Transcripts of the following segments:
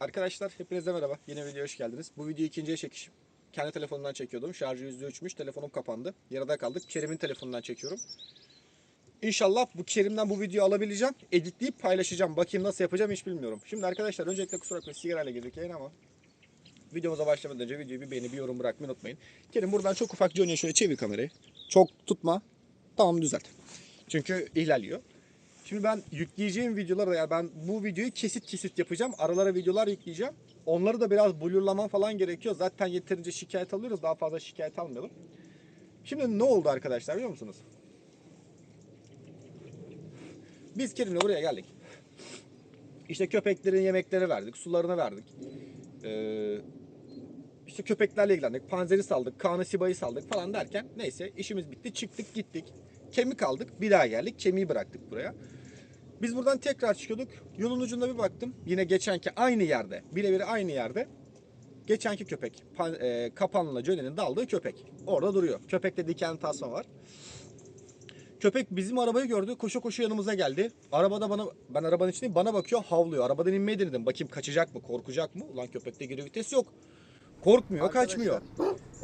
Arkadaşlar hepinize merhaba. Yeni videoya hoş geldiniz. Bu videoyu ikinciye çekişim. Kendi telefonumdan çekiyordum. Şarjı %3'müş. Telefonum kapandı. Yarıda kaldık. Kerim'in telefonundan çekiyorum. İnşallah bu Kerim'den bu videoyu alabileceğim. Editleyip paylaşacağım. Bakayım nasıl yapacağım hiç bilmiyorum. Şimdi arkadaşlar öncelikle kusura bakmayın sigarayla girdik yayına ama videomuza başlamadan önce videoyu bir beğeni bir yorum bırakmayı unutmayın. Kerim buradan çok ufak Johnny'ye şöyle çevir kamerayı. Çok tutma. Tamam düzelt. Çünkü ihlal yiyor. Şimdi ben yükleyeceğim videoları ya ben bu videoyu kesit kesit yapacağım. Aralara videolar yükleyeceğim. Onları da biraz blurlamam falan gerekiyor. Zaten yeterince şikayet alıyoruz. Daha fazla şikayet almayalım. Şimdi ne oldu arkadaşlar biliyor musunuz? Biz Kerim'le buraya geldik. İşte köpeklerin yemekleri verdik, sularını verdik. Ee, işte köpeklerle ilgilendik. Panzeri saldık, Kaan'ı Siba'yı saldık falan derken neyse işimiz bitti. Çıktık gittik. Kemik aldık. Bir daha geldik. Kemiği bıraktık buraya. Biz buradan tekrar çıkıyorduk. Yolun ucunda bir baktım. Yine geçenki aynı yerde. Birebir aynı yerde. Geçenki köpek. E, kapanla Johnny'nin daldığı köpek. Orada duruyor. Köpekte diken tasma var. Köpek bizim arabayı gördü. Koşu koşu yanımıza geldi. Arabada bana ben arabanın içindeyim. Bana bakıyor, havlıyor. Arabadan inmeyi denedim. Bakayım kaçacak mı, korkacak mı? Ulan köpekte geri vites yok. Korkmuyor, kaçmıyor.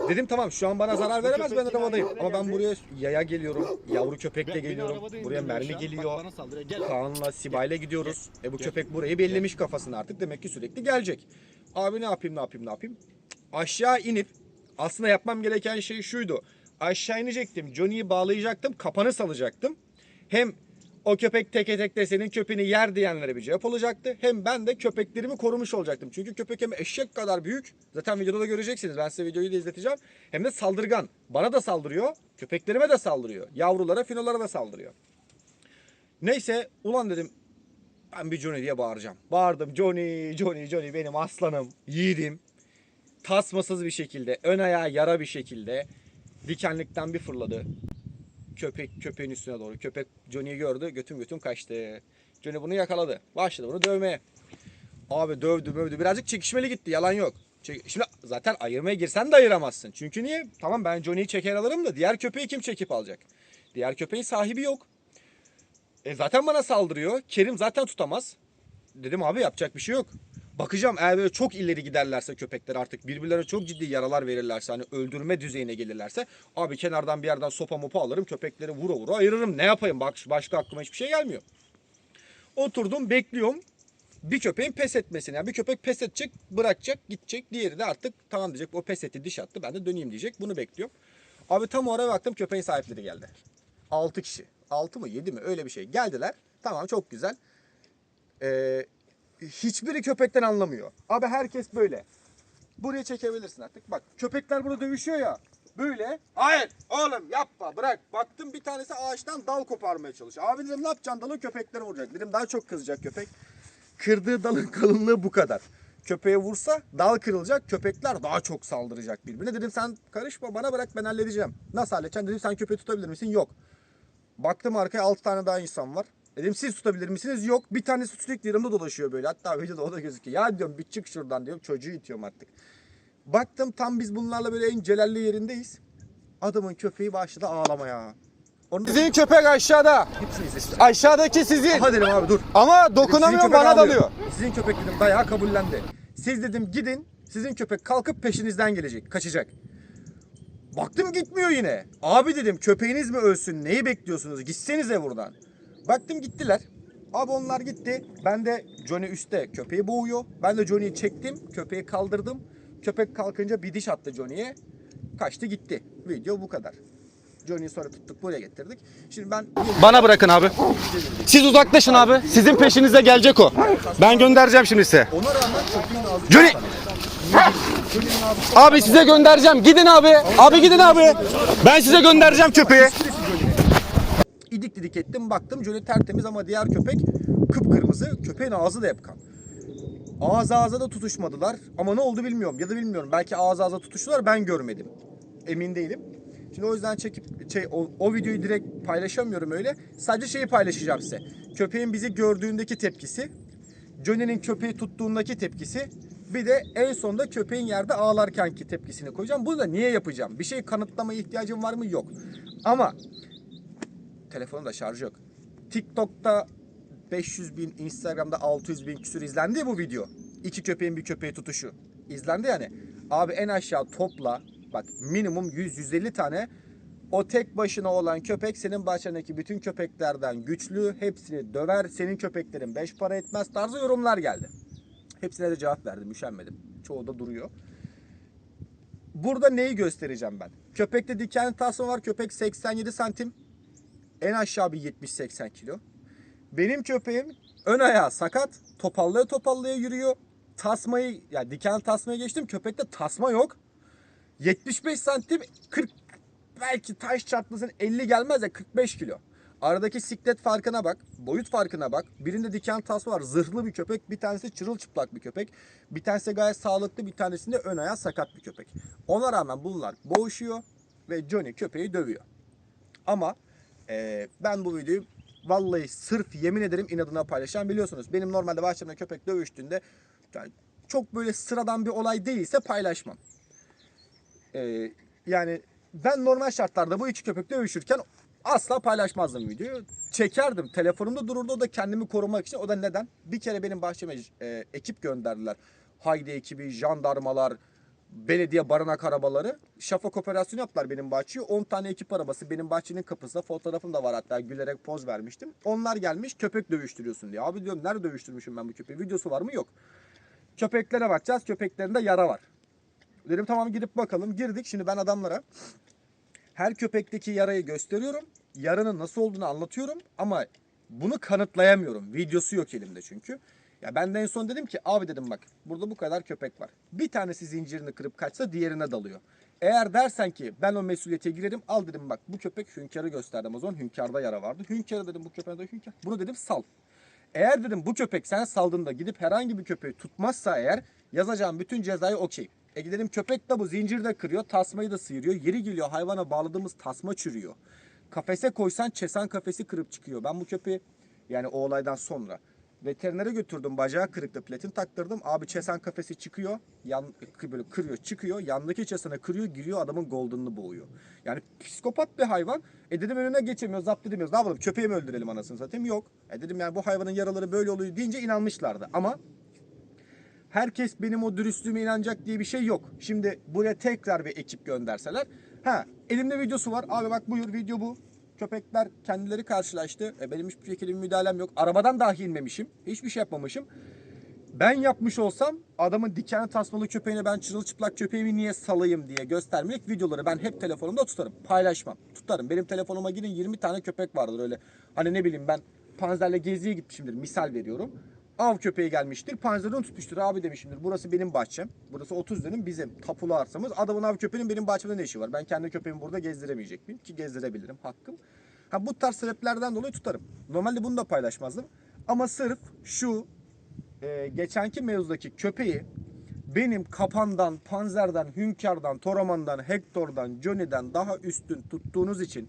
Dedim tamam şu an bana zarar veremez ben köpek arabadayım. Ama ben geldi. buraya yaya geliyorum. Yavru köpekle geliyorum. Buraya mermi geliyor. Bana saldırıyor. Gel. Kaan'la Siba'yla gidiyoruz. E bu köpek burayı bellemiş kafasını artık. Demek ki sürekli gelecek. Abi ne yapayım ne yapayım ne yapayım? Aşağı inip aslında yapmam gereken şey şuydu. Aşağı inecektim. Johnny'yi bağlayacaktım. Kapanı salacaktım. Hem o köpek teke tek de senin köpeğini yer diyenlere bir cevap olacaktı. Hem ben de köpeklerimi korumuş olacaktım. Çünkü köpek hem eşek kadar büyük. Zaten videoda da göreceksiniz. Ben size videoyu da izleteceğim. Hem de saldırgan. Bana da saldırıyor. Köpeklerime de saldırıyor. Yavrulara, finolara da saldırıyor. Neyse ulan dedim ben bir Johnny diye bağıracağım. Bağırdım Johnny, Johnny, Johnny benim aslanım, yiğidim. Tasmasız bir şekilde, ön ayağı yara bir şekilde dikenlikten bir fırladı. Köpek köpeğin üstüne doğru. Köpek Johnny'yi gördü, götüm götüm kaçtı. Johnny bunu yakaladı. Başladı bunu dövmeye. Abi dövdü dövdü. Birazcık çekişmeli gitti. Yalan yok. Çek- Şimdi zaten ayırmaya girsen de ayıramazsın. Çünkü niye? Tamam ben Johnny'yi çeker alırım da diğer köpeği kim çekip alacak? Diğer köpeğin sahibi yok. E zaten bana saldırıyor. Kerim zaten tutamaz. Dedim abi yapacak bir şey yok. Bakacağım eğer böyle çok ileri giderlerse köpekler artık birbirlerine çok ciddi yaralar verirlerse hani öldürme düzeyine gelirlerse abi kenardan bir yerden sopa mopa alırım köpekleri vura vura ayırırım. Ne yapayım bak başka aklıma hiçbir şey gelmiyor. Oturdum bekliyorum bir köpeğin pes etmesini. Yani bir köpek pes edecek, bırakacak, gidecek. Diğeri de artık tamam diyecek. O pes etti, diş attı. Ben de döneyim diyecek. Bunu bekliyorum. Abi tam o ara baktım köpeğin sahipleri geldi. 6 kişi. 6 mı 7 mi öyle bir şey. Geldiler. Tamam çok güzel. Ee, hiçbiri köpekten anlamıyor. Abi herkes böyle. Buraya çekebilirsin artık. Bak köpekler burada dövüşüyor ya. Böyle. Hayır oğlum yapma bırak. Baktım bir tanesi ağaçtan dal koparmaya çalışıyor. Abi dedim ne yapacaksın dalı köpekleri vuracak. Dedim daha çok kızacak köpek. Kırdığı dalın kalınlığı bu kadar. Köpeğe vursa dal kırılacak. Köpekler daha çok saldıracak birbirine. Dedim sen karışma bana bırak ben halledeceğim. Nasıl halledeceksin? Dedim sen köpeği tutabilir misin? Yok. Baktım arkaya 6 tane daha insan var. Dedim siz tutabilir misiniz? Yok. Bir tanesi sürekli yanımda dolaşıyor böyle. Hatta videoda o da gözüküyor. Ya diyorum bir çık şuradan diyorum. Çocuğu itiyorum artık. Baktım tam biz bunlarla böyle en celalli yerindeyiz. Adamın köpeği başladı ağlamaya. Onu Sizin köpek aşağıda. Hepsiniz işte. Aşağıdaki sizin. Aha dedim abi dur. Ama köpek bana ağlıyor. dalıyor. Sizin köpek dedim dayağı kabullendi. Siz dedim gidin. Sizin köpek kalkıp peşinizden gelecek. Kaçacak. Baktım gitmiyor yine. Abi dedim köpeğiniz mi ölsün? Neyi bekliyorsunuz? Gitsenize buradan. Baktım gittiler. Abi onlar gitti. Ben de Johnny üstte köpeği boğuyor. Ben de Johnny'yi çektim. Köpeği kaldırdım. Köpek kalkınca bir diş attı Johnny'ye. Kaçtı gitti. Video bu kadar. Johnny'yi sonra tuttuk buraya getirdik. Şimdi ben Bana bırakın abi. Siz uzaklaşın abi. Sizin peşinize gelecek o. Ben göndereceğim şimdi size. ona rağmen köpeğin ağzı Johnny! Abi size göndereceğim. Gidin abi. Abi gidin abi. Ben size göndereceğim köpeği. İdik didik ettim baktım Johnny tertemiz ama diğer köpek kıpkırmızı. Köpeğin ağzı da hep kan. Ağız ağza da tutuşmadılar ama ne oldu bilmiyorum ya da bilmiyorum. Belki ağız ağza tutuştular ben görmedim. Emin değilim. Şimdi o yüzden çekip şey, o, o videoyu direkt paylaşamıyorum öyle. Sadece şeyi paylaşacağım size. Köpeğin bizi gördüğündeki tepkisi. Johnny'nin köpeği tuttuğundaki tepkisi. Bir de en sonunda köpeğin yerde ağlarkenki tepkisini koyacağım. Bunu da niye yapacağım? Bir şey kanıtlamaya ihtiyacım var mı? Yok. Ama telefonun da şarjı yok. TikTok'ta 500 bin, Instagram'da 600 bin küsür izlendi ya bu video. iki köpeğin bir köpeği tutuşu izlendi yani. Abi en aşağı topla bak minimum 100-150 tane o tek başına olan köpek senin bahçendeki bütün köpeklerden güçlü. Hepsini döver. Senin köpeklerin beş para etmez tarzı yorumlar geldi. Hepsine de cevap verdim. Üşenmedim. Çoğu da duruyor. Burada neyi göstereceğim ben? Köpekte diken tasma var. Köpek 87 santim. En aşağı bir 70-80 kilo. Benim köpeğim ön ayağı sakat. Topallaya topallaya yürüyor. Tasmayı, ya diken tasmaya geçtim. Köpekte tasma yok. 75 santim 40 belki taş çarpmasın 50 gelmez ya 45 kilo. Aradaki siklet farkına bak, boyut farkına bak. Birinde diken tasma var, zırhlı bir köpek. Bir tanesi çırılçıplak bir köpek. Bir tanesi gayet sağlıklı, bir tanesinde ön ayağı sakat bir köpek. Ona rağmen bunlar boğuşuyor ve Johnny köpeği dövüyor. Ama eee, ben bu videoyu vallahi sırf yemin ederim inadına paylaşan biliyorsunuz. Benim normalde bahçemde köpek dövüştüğünde yani çok böyle sıradan bir olay değilse paylaşmam. Ee, yani ben normal şartlarda bu iki köpek dövüşürken asla paylaşmazdım videoyu. Çekerdim. Telefonumda dururdu. O da kendimi korumak için. O da neden? Bir kere benim bahçeme e, ekip gönderdiler. Haydi ekibi, jandarmalar, belediye barınak arabaları. Şafak operasyonu yaptılar benim bahçeye. 10 tane ekip arabası benim bahçenin kapısında. Fotoğrafım da var hatta gülerek poz vermiştim. Onlar gelmiş köpek dövüştürüyorsun diye. Abi diyorum nerede dövüştürmüşüm ben bu köpeği? Videosu var mı? Yok. Köpeklere bakacağız. Köpeklerinde yara var. Dedim tamam gidip bakalım. Girdik. Şimdi ben adamlara her köpekteki yarayı gösteriyorum. Yaranın nasıl olduğunu anlatıyorum ama bunu kanıtlayamıyorum. Videosu yok elimde çünkü. Ya ben de en son dedim ki abi dedim bak burada bu kadar köpek var. Bir tanesi zincirini kırıp kaçsa diğerine dalıyor. Eğer dersen ki ben o mesuliyete girerim al dedim bak bu köpek hünkârı gösterdim o zaman hünkârda yara vardı. Hünkârı dedim bu köpeğe de hünkâr. Bunu dedim sal. Eğer dedim bu köpek sen saldığında gidip herhangi bir köpeği tutmazsa eğer yazacağım bütün cezayı okey. E dedim köpek de bu zincirde kırıyor, tasmayı da sıyırıyor. Yeri geliyor hayvana bağladığımız tasma çürüyor. Kafese koysan çesen kafesi kırıp çıkıyor. Ben bu köpeği yani o olaydan sonra veterinere götürdüm. Bacağı kırıktı. Platin taktırdım. Abi çesen kafesi çıkıyor. Yan, böyle kırıyor çıkıyor. Yandaki çesene kırıyor giriyor adamın golden'ını boğuyor. Yani psikopat bir hayvan. E dedim önüne geçemiyoruz zapt edemiyoruz. Ne yapalım köpeği mi öldürelim anasını satayım? Yok. E dedim yani bu hayvanın yaraları böyle oluyor deyince inanmışlardı. Ama herkes benim o dürüstlüğüme inanacak diye bir şey yok. Şimdi buraya tekrar bir ekip gönderseler. Ha elimde videosu var. Abi bak buyur video bu. Köpekler kendileri karşılaştı. E, benim hiçbir şekilde bir müdahalem yok. Arabadan dahi inmemişim. Hiçbir şey yapmamışım. Ben yapmış olsam adamın dikenli tasmalı köpeğine ben çırılçıplak köpeğimi niye salayım diye göstermelik videoları ben hep telefonumda tutarım. Paylaşmam. Tutarım. Benim telefonuma girin 20 tane köpek vardır öyle. Hani ne bileyim ben panzerle geziye gitmişimdir. Misal veriyorum. Av köpeği gelmiştir. Panzerden tutmuştur abi demişimdir. Burası benim bahçem. Burası 30 dönüm bizim tapulu arsamız. Adamın av köpeğinin benim bahçemde ne işi var? Ben kendi köpeğimi burada gezdiremeyecek miyim? Ki gezdirebilirim. Hakkım. Ha bu tarz sebeplerden dolayı tutarım. Normalde bunu da paylaşmazdım. Ama sırf şu e, geçenki mevzudaki köpeği benim kapandan, panzerden, hünkârdan, toramandan, Hector'dan, Johnny'den daha üstün tuttuğunuz için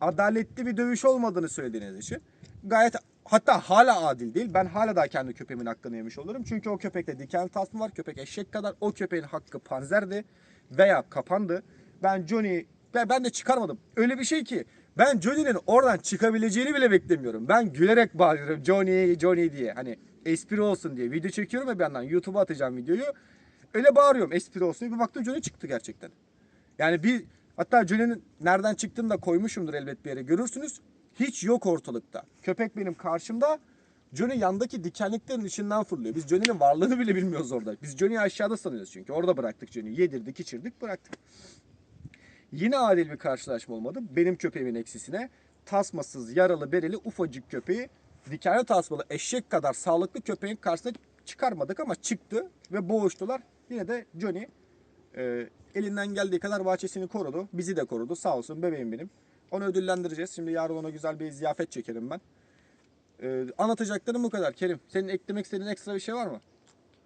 adaletli bir dövüş olmadığını söylediğiniz için gayet hatta hala adil değil. Ben hala daha kendi köpeğimin hakkını yemiş olurum. Çünkü o köpekte diken tasma var. Köpek eşek kadar. O köpeğin hakkı panzerdi veya kapandı. Ben Johnny ben, ben de çıkarmadım. Öyle bir şey ki ben Johnny'nin oradan çıkabileceğini bile beklemiyorum. Ben gülerek bağırıyorum Johnny Johnny diye. Hani espri olsun diye. Video çekiyorum ya bir yandan. YouTube'a atacağım videoyu. Öyle bağırıyorum espri olsun diye. Bir baktım Johnny çıktı gerçekten. Yani bir hatta Johnny'nin nereden çıktığını da koymuşumdur elbet bir yere. Görürsünüz. Hiç yok ortalıkta. Köpek benim karşımda. Johnny yandaki dikenliklerin içinden fırlıyor. Biz Johnny'nin varlığını bile bilmiyoruz orada. Biz Johnny'yi aşağıda sanıyoruz çünkü. Orada bıraktık Johnny'yi. Yedirdik, içirdik, bıraktık. Yine adil bir karşılaşma olmadı. Benim köpeğimin eksisine tasmasız, yaralı, bereli ufacık köpeği dikenli tasmalı eşek kadar sağlıklı köpeğin karşısına çıkarmadık ama çıktı ve boğuştular. Yine de Johnny e, elinden geldiği kadar bahçesini korudu. Bizi de korudu. Sağ olsun bebeğim benim. Onu ödüllendireceğiz. Şimdi yarın ona güzel bir ziyafet çekerim ben. E, anlatacaklarım bu kadar Kerim. Senin eklemek istediğin ekstra bir şey var mı?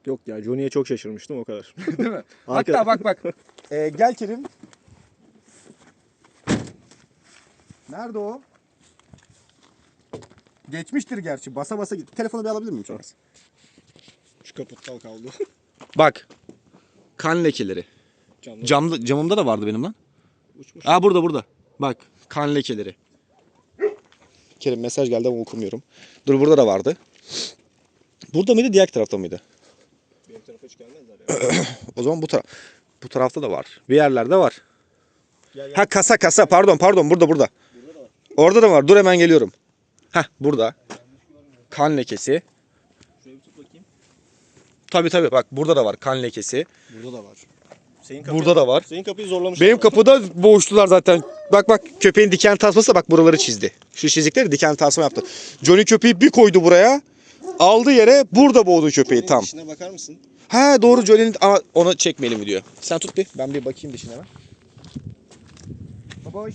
Yok ya Johnny'ye çok şaşırmıştım o kadar. Değil mi? Hatta bak bak. Ee, gel Kerim. Nerede o? Geçmiştir gerçi. Basa basa git. Telefonu bir alabilir miyim çok az? Şu kaputtal kaldı. Bak. Kan lekeleri. Camlar Camda, camımda da vardı benim lan. uçmuş. Aa burada burada. Bak kan lekeleri. Kerim mesaj geldi ama okumuyorum. Dur burada da vardı. Burada mıydı diğer tarafta mıydı? Benim tarafa hiç gelmezler ya. O zaman bu taraf. Bu tarafta da var. Bir yerlerde var. Gel gel. Ha kasa kasa pardon pardon burada burada. Orada da var. Dur hemen geliyorum. Ha burada. Kan lekesi. Şurayı bir tut bakayım. Tabi tabi bak burada da var kan lekesi. Burada da var. Senin Burada da var. Senin kapıyı zorlamışlar. Benim kapıda boğuştular zaten. Bak bak köpeğin diken tasması da bak buraları çizdi. Şu çizikleri diken tasma yaptı. Johnny köpeği bir koydu buraya. Aldı yere burada boğdu köpeği tam. dişine bakar mısın? Ha doğru Johnny'nin Aa, onu çekmeyelim mi diyor. Sen tut bir ben bir bakayım dişine hemen. Baboş.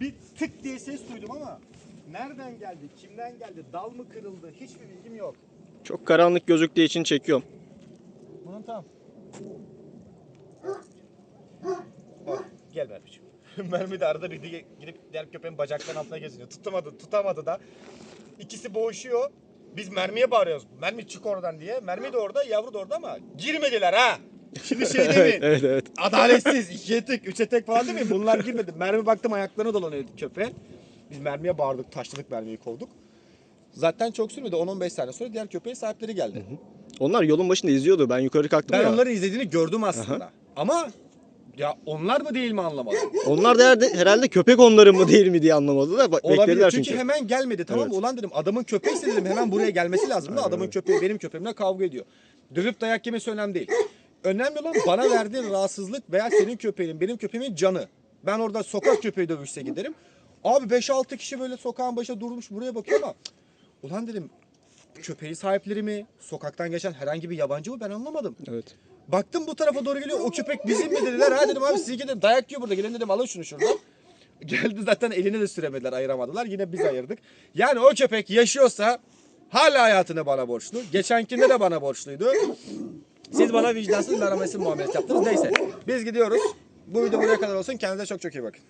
Bir tık diye ses duydum ama nereden geldi, kimden geldi, dal mı kırıldı hiçbir bilgim yok. Çok karanlık gözüktüğü için çekiyorum. Bunun tam. Bak gel Mermi'ciğim. Mermi de arada bir di- gidip diğer köpeğin bacaklarının altına geziniyor. Tutamadı, tutamadı da. İkisi boğuşuyor. Biz mermiye bağırıyoruz. Mermi çık oradan diye. Mermi de orada, yavru da orada ama girmediler ha. Şimdi şey demeyin. evet evet. Adaletsiz. İkiye tek, üçe tek falan demeyin. Bunlar girmedi. Mermi baktım ayaklarına dolanıyor köpeğin. Biz mermiye bağırdık, taşladık mermiyi kovduk. Zaten çok sürmedi. 10-15 saniye sonra diğer köpeğin sahipleri geldi. Onlar yolun başında izliyordu. Ben yukarı kalktım Ben ya. onların izlediğini gördüm aslında. Ama ya onlar mı değil mi anlamadım. Onlar da herhalde, herhalde köpek onların mı değil mi diye anlamadı da bak, Olabilir beklediler çünkü, çünkü. hemen gelmedi tamam? Evet. Ulan dedim adamın köpeği dedim hemen buraya gelmesi lazım da adamın köpeği benim köpeğimle kavga ediyor. Dövüp dayak yemesi önemli değil. Önemli olan bana verdiğin rahatsızlık veya senin köpeğinin benim köpeğimin canı. Ben orada sokak köpeği dövüşse giderim. Abi 5-6 kişi böyle sokağın başında durmuş buraya bakıyor ama ulan dedim köpeği sahipleri mi? Sokaktan geçen herhangi bir yabancı mı? Ben anlamadım. Evet. Baktım bu tarafa doğru geliyor. O köpek bizim mi dediler. Ha dedim abi sizinki de dayak yiyor burada. Gelin dedim alın şunu şuradan. Geldi zaten eline de süremediler ayıramadılar. Yine biz ayırdık. Yani o köpek yaşıyorsa hala hayatını bana borçlu. Geçenkinde de bana borçluydu. Siz bana vicdansız merhametsiz muamelesi yaptınız. Neyse biz gidiyoruz. Bu video buraya kadar olsun. Kendinize çok çok iyi bakın.